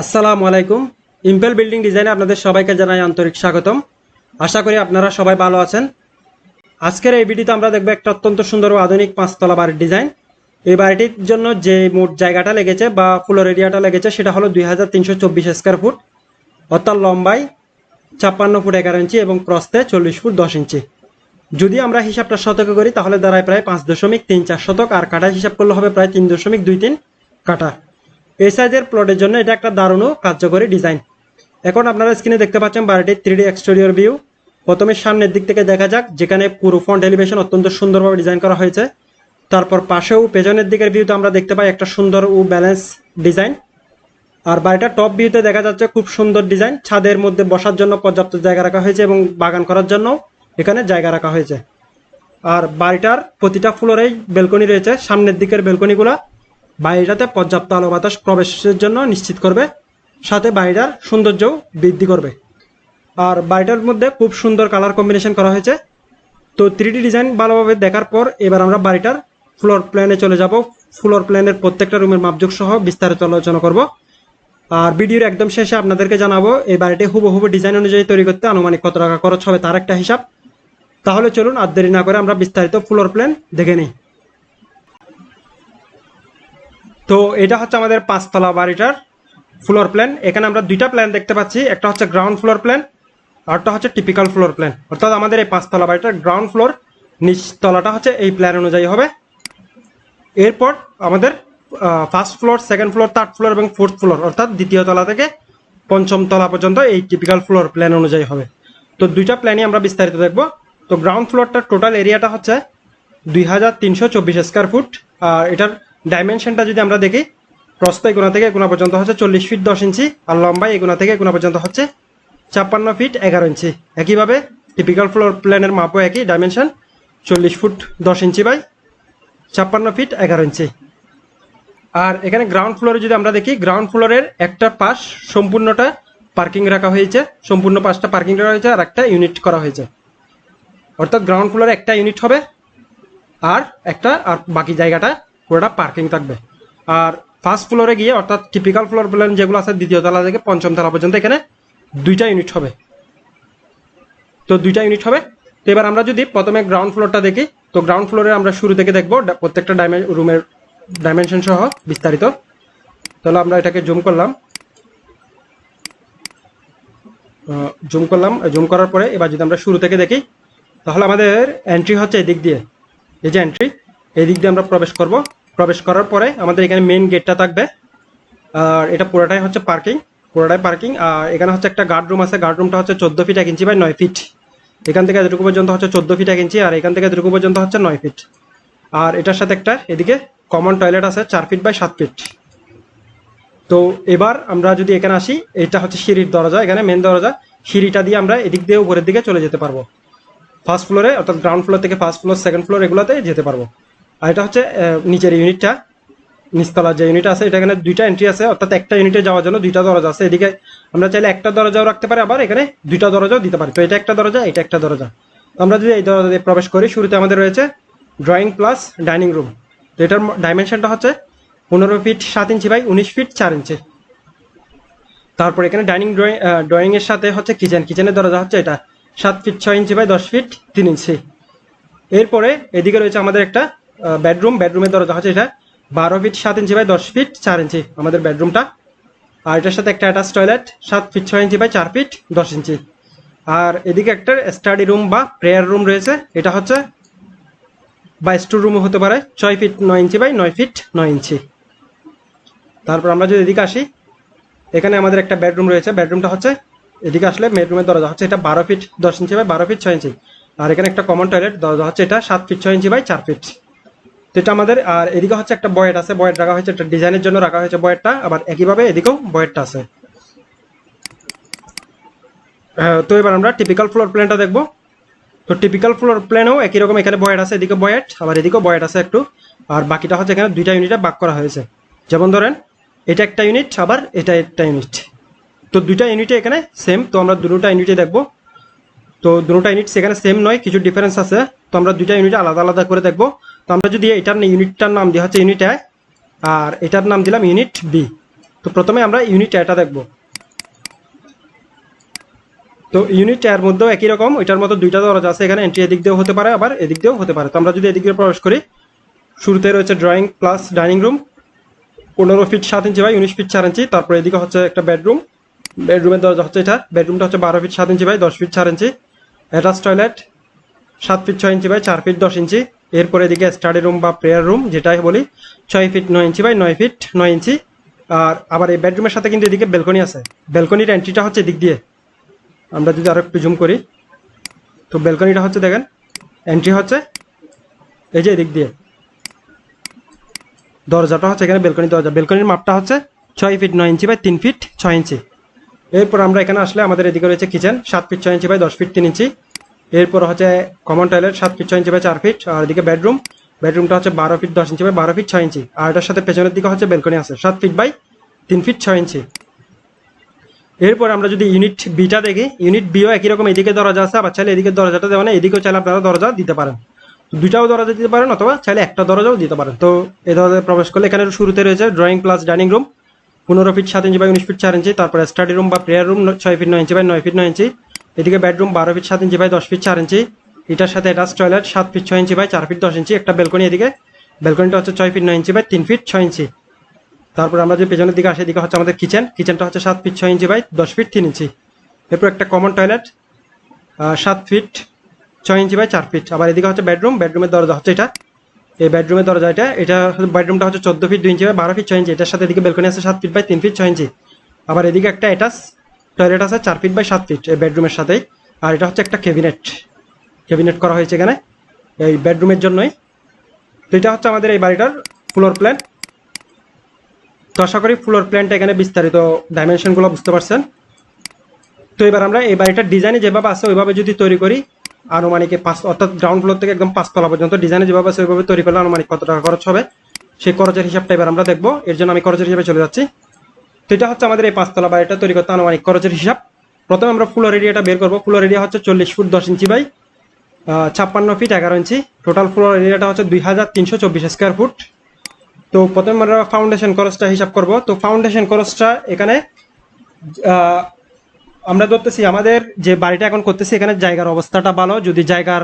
আসসালামু আলাইকুম। Impel building ডিজাইনে আপনাদের সবাইকে জানাই আন্তরিক স্বাগতম। আশা করি আপনারা সবাই ভালো আছেন। আজকের এই ভিডিওতে আমরা দেখব একটা অত্যন্ত সুন্দর ও আধুনিক পাঁচতলা বাড়ির ডিজাইন এই বাড়িটির জন্য যে মোট জায়গাটা লেগেছে বা ফ্লোর এরিয়াটা লেগেছে, সেটা হলো দুই হাজার তিনশো চব্বিশ স্কোয়ার ফুট অর্থাৎ লম্বাই ছাপ্পান্ন ফুট এগারো ইঞ্চি এবং প্রস্থে চল্লিশ ফুট দশ ইঞ্চি। যদি আমরা হিসাবটা শতকে করি, তাহলে দাঁড়ায় প্রায় পাঁচ দশমিক তিন চার শতক, আর কাটা হিসাব করলে হবে প্রায় তিন দশমিক দুই তিন কাঠা এই সাইজের প্লটের জন্য এটা একটা দারুণ কার্যকরী ডিজাইন এখন আপনারা স্ক্রিনে দেখতে পাচ্ছেন বাড়িটির থ্রি ডি এক্সটেরিয়র ভিউ প্রথমে সামনের দিক থেকে দেখা যাক, যেখানে পুরো ফ্রন্ট এলিভেশন অত্যন্ত সুন্দরভাবে ডিজাইন করা হয়েছে। তারপর পাশেও পেছনের দিকের ভিউতে আমরা দেখতে পাই একটা সুন্দর ও ব্যালেন্স ডিজাইন আর বাড়িটার টপ ভিউতে দেখা যাচ্ছে খুব সুন্দর ডিজাইন ছাদের মধ্যে বসার জন্য পর্যাপ্ত জায়গা রাখা হয়েছে এবং বাগান করার জন্য এখানে জায়গা রাখা হয়েছে। আর বাড়িটার প্রতিটা ফ্লোরেই বেলকনি রয়েছে। সামনের দিকের বেলকনিগুলো বাড়িটাতে পর্যাপ্ত আলো বাতাস প্রবেশের জন্য নিশ্চিত করবে, সাথে বাড়িটার সৌন্দর্যও বৃদ্ধি করবে। আর বাড়িটার মধ্যে খুব সুন্দর কালার কম্বিনেশন করা হয়েছে। তো থ্রি ডিজাইন ভালোভাবে দেখার পর এবার আমরা বাড়িটার ফ্লোর প্ল্যানে চলে যাব। ফ্লোর প্ল্যানের প্রত্যেকটা রুমের মাপযোগ সহ বিস্তারিত আলোচনা করব। আর ভিডিওর একদম শেষে আপনাদেরকে জানাব, এই বাড়িটি হুবহু ডিজাইন অনুযায়ী তৈরি করতে আনুমানিক কত টাকা খরচ হবে তার একটা হিসাব। তাহলে চলুন আর দেরি না করে আমরা বিস্তারিত ফ্লোর প্ল্যান দেখে নিই। তো এটা হচ্ছে আমাদের পাঁচতলা বাড়িটার ফ্লোর প্ল্যান এখানে আমরা দুইটা প্ল্যান দেখতে পাচ্ছি। একটা হচ্ছে গ্রাউন্ড ফ্লোর প্ল্যান আরটা হচ্ছে টিপিক্যাল ফ্লোর প্ল্যান অর্থাৎ আমাদের এই পাঁচতলা বাড়িটার গ্রাউন্ড ফ্লোর নিচতলাটা হচ্ছে এই প্ল্যান অনুযায়ী হবে। এরপর আমাদের first floor second floor third floor এবং ফোর্থ ফ্লোর অর্থাৎ দ্বিতীয় তলা থেকে পঞ্চম তলা পর্যন্ত এই টিপিক্যাল ফ্লোর প্ল্যান অনুযায়ী হবে। তো দুইটা প্ল্যানই আমরা বিস্তারিত দেখব। তো গ্রাউন্ড ফ্লোরটার টোটাল এরিয়াটা হচ্ছে দুই হাজার তিনশো চব্বিশ স্কোয়ার ফুট আর এটার ডাইমেনশনটা যদি আমরা দেখি, প্রস্থ এগুনা থেকে এগুনা পর্যন্ত হচ্ছে চল্লিশ ফিট দশ ইঞ্চি আর লম্বাই এগুনা থেকে এগুনা পর্যন্ত হচ্ছে ছাপ্পান্ন ফিট এগারো ইঞ্চি। একইভাবে টিপিক্যাল ফ্লোর প্ল্যানের মাপও একই ডাইমেনশন চল্লিশ ফুট দশ ইঞ্চি বাই ছাপ্পান্ন ফিট এগারো ইঞ্চি। আর এখানে গ্রাউন্ড ফ্লোরে যদি আমরা দেখি গ্রাউন্ড ফ্লোরের একটা পাশ সম্পূর্ণটা পার্কিং রাখা হয়েছে, সম্পূর্ণ পাশটা পার্কিং রাখা হয়েছে আর একটা ইউনিট করা হয়েছে। অর্থাৎ গ্রাউন্ড ফ্লোরে একটা ইউনিট হবে আর একটা আর বাকি জায়গাটা পুরোটা পার্কিং থাকবে। আর ফার্স্ট ফ্লোরে গিয়ে অর্থাৎ টিপিক্যাল ফ্লোর প্ল্যান যেগুলো আছে, দ্বিতীয় তলা থেকে পঞ্চম তলা পর্যন্ত, এখানে দুইটা ইউনিট হবে। তো দুইটা ইউনিট হবে। তো এবার আমরা যদি প্রথমে গ্রাউন্ড ফ্লোরটা দেখি, তো গ্রাউন্ড ফ্লোরে আমরা শুরু থেকে দেখব প্রত্যেকটা রুমের ডাইমেনশন সহ বিস্তারিত। তাহলে আমরা এটাকে জুম করলাম। জুম করলাম। জুম করার পরে এবার যদি আমরা শুরু থেকে দেখি, তাহলে আমাদের এন্ট্রি হচ্ছে এদিক দিয়ে। এই যে এন্ট্রি এই দিক দিয়ে আমরা প্রবেশ করব। প্রবেশ করার পরে আমাদের এখানে মেন গেটটা থাকবে। আর এটা পুরোটাই হচ্ছে পার্কিং পুরোটাই পার্কিং আর এখানে হচ্ছে একটা গার্ড রুম আছে। গার্ড রুমটা হচ্ছে চোদ্দ ফিট এক ইঞ্চি বাই নয় ফিট এখান থেকে এতটুকু পর্যন্ত হচ্ছে চোদ্দ ফিট এক ইঞ্চি আর এখান থেকে এতটুকু পর্যন্ত হচ্ছে নয় ফিট আর এটার সাথে একটা এদিকে কমন টয়লেট আছে, চার ফিট বাই সাত ফিট তো এবার আমরা যদি এখানে আসি, এটা হচ্ছে সিঁড়ির দরজা। এখানে মেন দরজা। সিঁড়িটা দিয়ে আমরা এদিক দিয়ে উপরের দিকে চলে যেতে পারব। ফার্স্ট ফ্লোরে অর্থাৎ গ্রাউন্ড ফ্লোর থেকে ফার্স্ট ফ্লোর সেকেন্ড ফ্লোর এগুলোতে যেতে পারব। আর এটা হচ্ছে নিচের ইউনিটটা, নিচতলা যে ইউনিট আছে, এটা এখানে দুইটা এন্ট্রি আছে, অর্থাৎ একটা ইউনিটে যাওয়ার জন্য দুইটা দরজা আছে। এদিকে আমরা চাইলে একটা দরজাও রাখতে পারি, আবার এখানে দুইটা দরজাও দিতে পারি। তো এটা একটা দরজা, এটা একটা দরজা। আমরা যদি এই দরজা দিয়ে প্রবেশ করি, শুরুতে আমাদের রয়েছে ড্রয়িং প্লাস ডাইনিং রুম তো এটার ডাইমেনশনটা হচ্ছে পনেরো ফিট সাত ইঞ্চি বাই উনিশ ফিট চার ইঞ্চি। তারপর এখানে ডাইনিং ড্রয়িং ড্রয়িং এর সাথে হচ্ছে কিচেন কিচেনের দরজা হচ্ছে এটা, সাত ফিট ছয় ইঞ্চি বাই দশ ফিট তিন ইঞ্চি। এরপরে এদিকে রয়েছে আমাদের একটা বেডরুম বেডরুমের দরজা হচ্ছে এটা। বারো ফিট সাত ইঞ্চি বাই দশ ফিট চার ইঞ্চি আমাদের বেডরুমটা আর এটার সাথে একটা অ্যাটাচ টয়লেট সাত ফিট ছয় ইঞ্চি বাই চার ফিট দশ ইঞ্চি আর এদিকে একটা স্টাডি রুম বা প্রেয়ার রুম রয়েছে। এটা হচ্ছে বা স্টোর রুমও হতে পারে, ছয় ফিট নয় ইঞ্চি বাই নয় ফিট নয় ইঞ্চি তারপর আমরা যদি এদিকে আসি, এখানে আমাদের একটা বেডরুম রয়েছে। বেডরুমটা হচ্ছে, এদিকে আসলে বেডরুমের দরজা হচ্ছে এটা বারো ফিট দশ ইঞ্চি বাই বারো ফিট ছয় ইঞ্চি আর এখানে একটা কমন টয়লেট দরজা হচ্ছে এটা সাত ফিট ছয় ইঞ্চি বাই চার ফিট তো এটা আমাদের আর এদিকে হচ্ছে একটা বয়েট আছে বয়েট রাখা হয়েছে একটা ডিজাইনের জন্য রাখা হয়েছে বয়েটটা আবার একইভাবে এদিকেও বয়েটটা আছে। হ্যাঁ, তো এবার আমরা টিপিক্যাল ফ্লোর প্ল্যানটা দেখব। তো টিপিক্যাল ফ্লোর প্ল্যানেও একই রকম এখানে বয়েট আছে এদিকে বয়েট আবার এদিকেও বয়েট আছে একটু। আর বাকিটা হচ্ছে এখানে দুইটা ইউনিটে ভাগ করা হয়েছে। যেমন ধরেন এটা একটা ইউনিট আবার এটা একটা ইউনিট তো দুইটা ইউনিটে এখানে সেম তো আমরা দুটোটা ইউনিটে দেখব। তো দুটোটা ইউনিট সেখানে সেম নয় কিছু ডিফারেন্স আছে। তো আমরা দুইটা ইউনিট আলাদা আলাদা করে দেখব। তো আমরা যদি এটার ইউনিটটার নাম দিই হচ্ছে ইউনিট এ আর এটার নাম দিলাম ইউনিট বি তো তো প্রথমে আমরা ইউনিট এটা দেখব। তো ইউনিট এর মধ্যেও একই রকম ওইটার মতো দুইটা দরজা আছে, এখানে এন্ট্রি এদিক দিয়েও হতে পারে, আবার এদিক দিয়েও হতে পারে। তো আমরা যদি এদিক দিয়ে প্রবেশ করি, শুরুতে রয়েছে ড্রয়িং প্লাস ডাইনিং রুম পনেরো ফিট সাত ইঞ্চি বাই উনিশ ফিট চার ইঞ্চি তারপর এদিকে হচ্ছে একটা বেডরুম বেডরুমের দরজা হচ্ছে এটা বেডরুমটা হচ্ছে বারো ফিট সাত ইঞ্চি বাই দশ ফিট চার ইঞ্চি অ্যাটাচ টয়লেট সাত ফিট ছয় ইঞ্চি বাই চার ফিট দশ ইঞ্চি এরপর এদিকে স্টাডি রুম বা প্রেয়ার রুম যেটাই বলি, ছয় ফিট নয় ইঞ্চি বাই নয় ফিট নয় ইঞ্চি আর আবার এই বেডরুমের সাথে কিন্তু এদিকে বেলকনি আছে। বেলকনির এন্ট্রিটা হচ্ছে দিক দিয়ে। আমরা যদি আরও একটু জুম করি, তো বেলকনিটা হচ্ছে দেখেন এন্ট্রি হচ্ছে এই যে এদিক দিয়ে। দরজাটা হচ্ছে এখানে বেলকনি দরজা। বেলকনির মাপটা হচ্ছে ছয় ফিট নয় ইঞ্চি বাই তিন ফিট ছয় ইঞ্চি এরপর আমরা এখানে আসলে আমাদের এদিকে রয়েছে কিচেন সাত ফিট ছয় ইঞ্চি বাই দশ ফিট তিন ইঞ্চি এরপর হচ্ছে কমন টয়লেট সাত ফিট ছয় ইঞ্চি বাই চার ফিট আর এদিকে বেডরুম বেডরুমটা হচ্ছে বারো ফিট দশ ইঞ্চি বাই বারো ফিট ছয় ইঞ্চি আর এটার সাথে পেছনের দিকে হচ্ছে বেলকনি আছে, সাত ফিট বাই তিন ফিট ছয় ইঞ্চি এরপর আমরা যদি ইউনিট বিটা দেখি ইউনিট বিও একই রকম এদিকে দরজা আছে, আবার চাইলে এদিকে দরজাটা দেওয়া নেই, এদিকেও চাইলে আপনারা দরজা দিতে পারেন। দুইটাও দরজা দিতে পারেন, অথবা চাইলে একটা দরজাও দিতে পারেন। তো এই দরজায় প্রবেশ করলে এখানে শুরুতে রয়েছে ড্রয়িং প্লাস ডাইনিং রুম পনেরো ফিট সাত ইঞ্চি বাই উনিশ ফিট চার ইঞ্চি তারপরে স্টাডি রুম বা প্রেয়ার রুম ছয় ফিট নয় ইঞ্চি বাই নয় ফিট নয় ইঞ্চি এদিকে বেডরুম বারো ফিট সাত ইঞ্চি বাই দশ ফিট চার ইঞ্চি এটার সাথে অ্যাটাচ টয়লেট সাত ফিট ছয় ইঞ্চি বাই চার ফিট দশ ইঞ্চি একটা বেলকনি এদিকে। বেলকনিটা হচ্ছে ছয় ফিট নয় ইঞ্চি বাই তিন ফিট ছয় ইঞ্চি তারপর আমরা যে পেছনের দিকে আসি, এদিকে হচ্ছে আমাদের কিচেন কিচেনটা হচ্ছে সাত ফিট ছয় ইঞ্চি বাই দশ ফিট তিন ইঞ্চি এরপর একটা কমন টয়লেট সাত ফিট ছয় ইঞ্চি বাই চার ফিট আবার এদিকে হচ্ছে বেডরুম বেডরুমের দরজা হচ্ছে এটা। এই বেডরুমের দরজা এটা এটা বেডরুমটা হচ্ছে চোদ্দ ফিট দুই ইঞ্চি বাই বারো ফিট ছয় ইঞ্চি এটার সাথে এদিকে বেলকনি আছে সাত ফিট বাই তিন ফিট ছয় ইঞ্চি আবার এদিকে একটা এটাস টয়লেট আছে চার ফিট বাই সাত ফিট এই বেডরুমের সাথেই। আর এটা হচ্ছে একটা ক্যাবিনেট। ক্যাবিনেট করা হয়েছে এখানে এই বেডরুমের জন্যই। তো এটা হচ্ছে আমাদের এই বাড়িটার ফ্লোর প্ল্যান তো আশা করি ফ্লোর প্ল্যানটা এখানে বিস্তারিত ডাইমেনশনগুলো বুঝতে পারছেন। তো এবার আমরা এই বাড়িটার ডিজাইনে যেভাবে আছে ওইভাবে যদি তৈরি করি, আনুমানিক পাঁচ অর্থাৎ গ্রাউন্ড ফ্লোর থেকে একদম পাঁচতলা পর্যন্ত ডিজাইনে যেভাবে আছে ওইভাবে তৈরি করলে আনুমানিক কত টাকা খরচ হবে? সেই খরচের হিসাবটা এবার আমরা দেখব। এর জন্য আমি খরচের হিসাবে চলে যাচ্ছি। তো এটা হচ্ছে আমাদের এই পাঁচতলা বাড়িটা তৈরি করতে আনুমানিক খরচের হিসাব। প্রথমে আমরা ফ্লোর এরিয়াটা বের করব। ফ্লোর এরিয়া হচ্ছে চল্লিশ ফুট দশ ইঞ্চি বাই ছাপ্পান্ন ফিট, এগারো ইঞ্চি। টোটাল ফ্লোর এরিয়াটা হচ্ছে দুই হাজার তিনশো চব্বিশ স্কোয়ার ফুট তো প্রথমে আমরা ফাউন্ডেশন খরচটা হিসাব করব। তো ফাউন্ডেশন খরচটা এখানে আমরা ধরতেছি আমাদের যে বাড়িটা এখন করতেছি, এখানে জায়গার অবস্থাটা ভালো। যদি জায়গার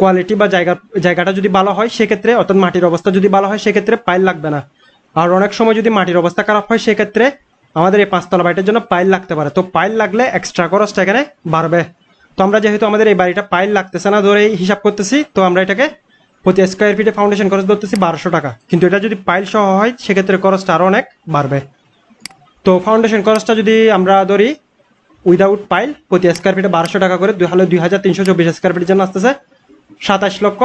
কোয়ালিটি বা জায়গার, জায়গাটা যদি ভালো হয়, সেক্ষেত্রে অর্থাৎ মাটির অবস্থা যদি ভালো হয়, সেক্ষেত্রে পাইল লাগবে না। আর অনেক সময় যদি মাটির অবস্থা খারাপ হয়, সেক্ষেত্রে আমাদের এই পাঁচতলা বাড়িটার জন্য পাইল লাগতে পারে। তো পাইল লাগলে এক্সট্রা খরচটা এখানে বাড়বে। তো আমরা যেহেতু আমাদের এই বাড়িটা পাইল লাগতেছে না ধরে হিসাব করতেছি, তো আমরা এটাকে প্রতি স্কোয়ার ফিটে ফাউন্ডেশন খরচ ধরতেছি বারোশো টাকা। কিন্তু এটা যদি পাইল সহ হয়, সেক্ষেত্রে খরচটা আরও অনেক বাড়বে। তো ফাউন্ডেশন খরচটা যদি আমরা ধরি উইদাউট পাইল প্রতি স্কোয়ার ফিটে বারোশো টাকা করে, দুই হলে দুই হাজার তিনশো চব্বিশ স্কোয়ার ফিটের জন্য আসতেছে সাতাশ লক্ষ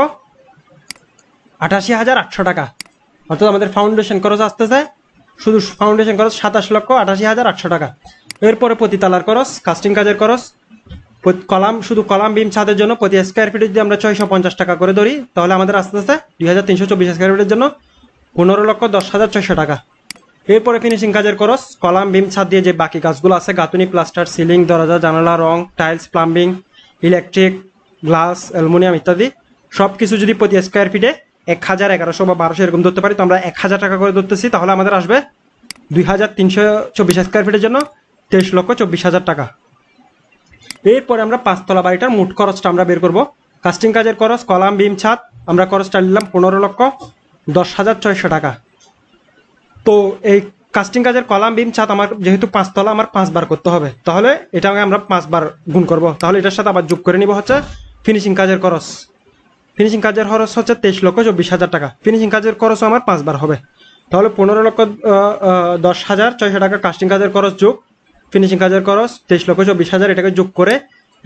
আটাশি হাজার আটশো টাকা। অর্থাৎ আমাদের ফাউন্ডেশন খরচ আসতেছে, শুধু ফাউন্ডেশন খরচ সাতাশ লক্ষ আঠাশি হাজার আটশো টাকা। এরপরে প্রতি তালার খরচ কাস্টিং কাজের খরচ কলাম, শুধু কলাম বিম ছাদের জন্য প্রতি স্কোয়ার ফিটে যদি আমরা ছয়শো পঞ্চাশ টাকা করে ধরি, তাহলে আমাদের আস্তে আস্তে দুই হাজার তিনশো চব্বিশ স্কোয়ার ফিটের জন্য পনেরো লক্ষ দশ হাজার ছয়শো টাকা। এরপরে ফিনিশিং কাজের খরচ, কলাম, বিম, ছাদ দিয়ে যে বাকি কাজগুলো আছে, গাঁথুনি প্লাস্টার সিলিং দরজা, জানালা, রং tiles plumbing electric glass aluminium ইত্যাদি সব কিছু যদি প্রতি স্কোয়ার ফিটে এক হাজার এগারোশো বা বারোশো এরকম ধরতে পারি। তো আমরা এক হাজার টাকা করে ধরতেছি, তাহলে আমাদের আসবে দুই হাজার তিনশো চব্বিশ স্কোয়ার ফিটের জন্য তেইশ লক্ষ চব্বিশ হাজার টাকা। এরপরে আমরা পাঁচতলা বাড়িটার মোট খরচটা আমরা বের করব। কাস্টিং কাজের খরচ, কলাম বিম ছাদ, আমরা খরচটা নিলাম পনেরো লক্ষ দশ হাজার ছয়শো টাকা। তো এই কাস্টিং কাজের কলাম বিম ছাদ আমার যেহেতু পাঁচতলা, আমার পাঁচবার করতে হবে। তাহলে এটাকে আমরা পাঁচবার গুণ করব। তাহলে এটার সাথে আবার যোগ করে নিব হচ্ছে ফিনিশিং কাজের খরচ। ফিনিশিং কাজের খরচ হচ্ছে তেইশ লক্ষ চব্বিশ হাজার টাকা। ফিনিশিং কাজের খরচও আমার পাঁচবার হবে। তাহলে পনেরো লক্ষ দশ হাজার ছয়শো টাকা কাস্টিং কাজের খরচ যোগ। ফিনিশিং কাজের খরচ তেইশ লক্ষ চব্বিশ হাজার এটাকে যোগ করে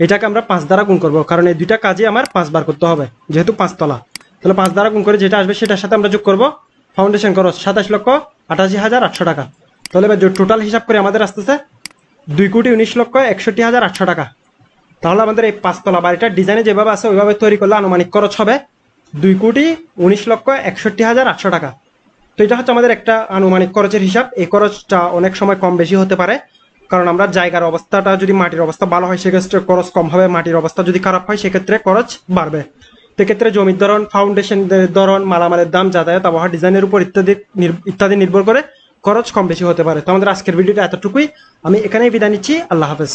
এটাকে আমরা পাঁচ দ্বারা গুণ করব। কারণ এই দুইটা কাজে আমার পাঁচবার করতে হবে, যেহেতু পাঁচতলা। তাহলে পাঁচ দ্বারা গুণ করে যেটা আসবে সেটার সাথে আমরা যোগ করব ফাউন্ডেশন খরচ সাতাশ লক্ষ আটাশি হাজার আটশো টাকা। তাহলে এবার টোটাল হিসাব করে আমাদের আসতেছে, দুই কোটি উনিশ লক্ষ একষট্টি হাজার আটশো টাকা। তাহলে আমাদের এই পাঁচতলা বাড়িটার ডিজাইনে যেভাবে আছে, ওইভাবে তৈরি করলে আনুমানিক খরচ হবে দুই কোটি উনিশ লক্ষ একষট্টি হাজার আটশো টাকা। তো এটা হচ্ছে আমাদের একটা আনুমানিক খরচের হিসাব। এই খরচটা অনেক সময় কম বেশি হতে পারে, কারণ আমরা জায়গার অবস্থাটা যদি মাটির অবস্থা ভালো হয়, সেক্ষেত্রে খরচ কম হবে, মাটির অবস্থা যদি খারাপ হয়, সেক্ষেত্রে খরচ বাড়বে। সেক্ষেত্রে জমির ধরন ফাউন্ডেশন ধরন, মালামালের দাম, যাতায়াত, আবহাওয়া ডিজাইনের উপর ইত্যাদি ইত্যাদি নির্ভর করে খরচ কম বেশি হতে পারে। তো আমাদের আজকের ভিডিওটা এতটুকুই। আমি এখানেই বিদায় নিচ্ছি। আল্লাহ হাফেজ।